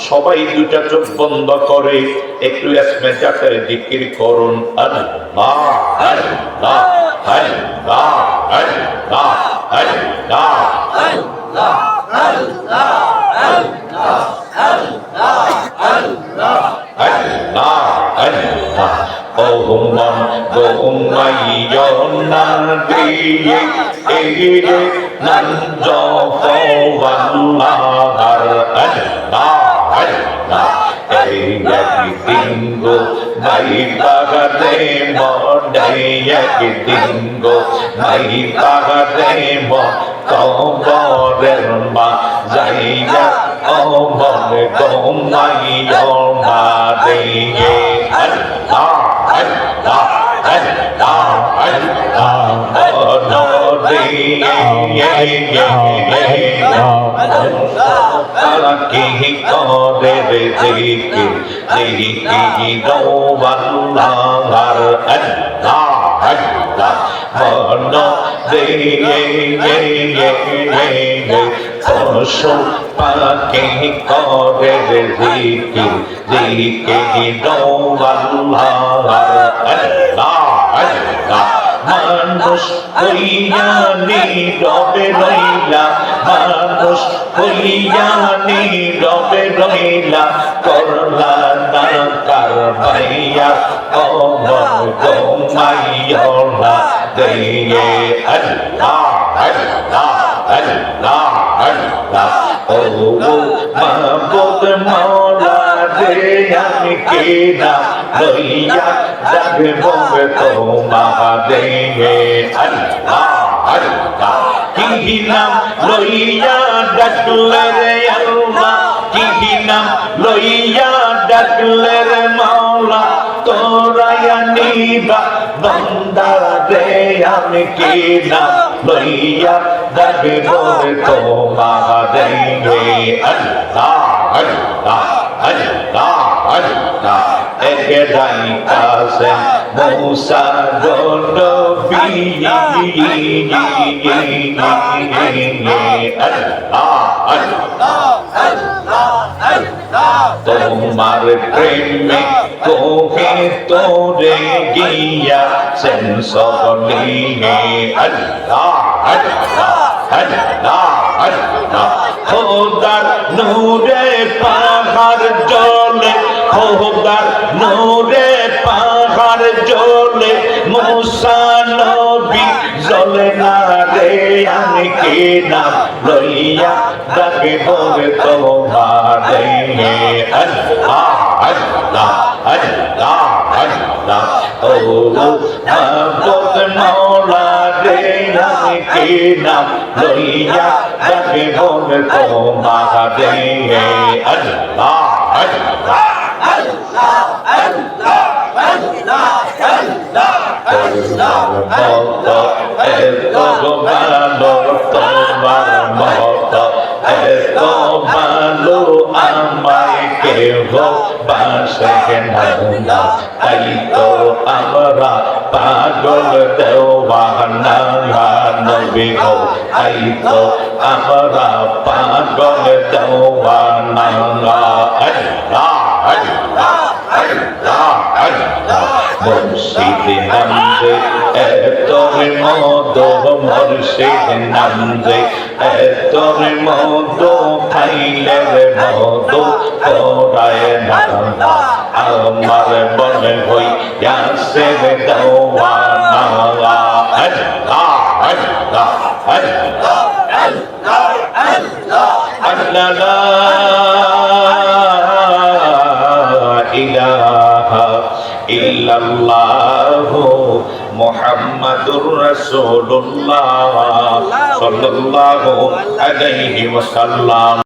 সবাই দুটা চোখ বন্ধ করে একটু একটু বিক্রি করুন Nanda tinggo mai pagate mo daya tinggo mai pagate mo tombo derma jaya o mo ko mai yo ma deye Allah Allah Allah Allah Allah Allah Allah কি করে রে দিকে দিকে দৌবাল্লাহর আল্লাহ আল্লাহ মন দিয়ে পশু পাখি করে দিকে দিকে দৌবাল্লাহর আল্লাহ আল্লাহ মানুষ হইয়া নীরবে রইলা মানুষ হইয়া নীরবে রইলা করলা না কার ভাইয়া অমর গোমাইয়া দিয়ে আল্লাহ আল্লাহ আল্লাহ আল্লাহ। ও মাবুদ মাওলা রে আমি কি না লইয়া যাবে ববে তোমারে আল্লাহ আল্লাহ। কি নাম লইয়া ডাকলে রে আল্লাহ কি নাম লইয়া ডাকলে রে মাওলা তোরায়া নিবা বন্দা রে, আমি কি নাম লইয়া ববে তোমারে আল্লাহ আল্লাহ আল্লাহ আল্লাহ একে ডাইকাছে মৌসা নবী তোমার প্রেমে কোহে তোরে গিয়া সেন সবলিয়ে খোদার নূরে পাহাড় জলে খোদার নূরে জলে মুসা নবী জলে না রে আমি কি নাম লইয়া ডাকে বলে তোমারে আল্লাহ আল্লাহ আল্লাহ আল্লাহ। ও মাবুদ মাওলা রে, আমি কি নাম লইয়া ডাকে বলে তোমারে আল্লাহ আল্লাহ মত এত তাই তো আমরা পাগল দেওয়ানা নবী গো তাই তো আমরা পাগল দেওয়ানা আল্লাহ আল্লাহ আল্লাহ মুর্শিদ নামে এতর মদ মুর্শিদ নামে এতর মদ খাইলে রে মদ তোরায় না আমার মনে হই ইয়াসে রে দেওয়ানা আল্লাহ আল্লাহ আল্লাহ আল্লাহ মুহাম্মাদুর রাসূলুল্লাহ সাল্লাল্লাহু আলাইহি ওয়াসাল্লাম।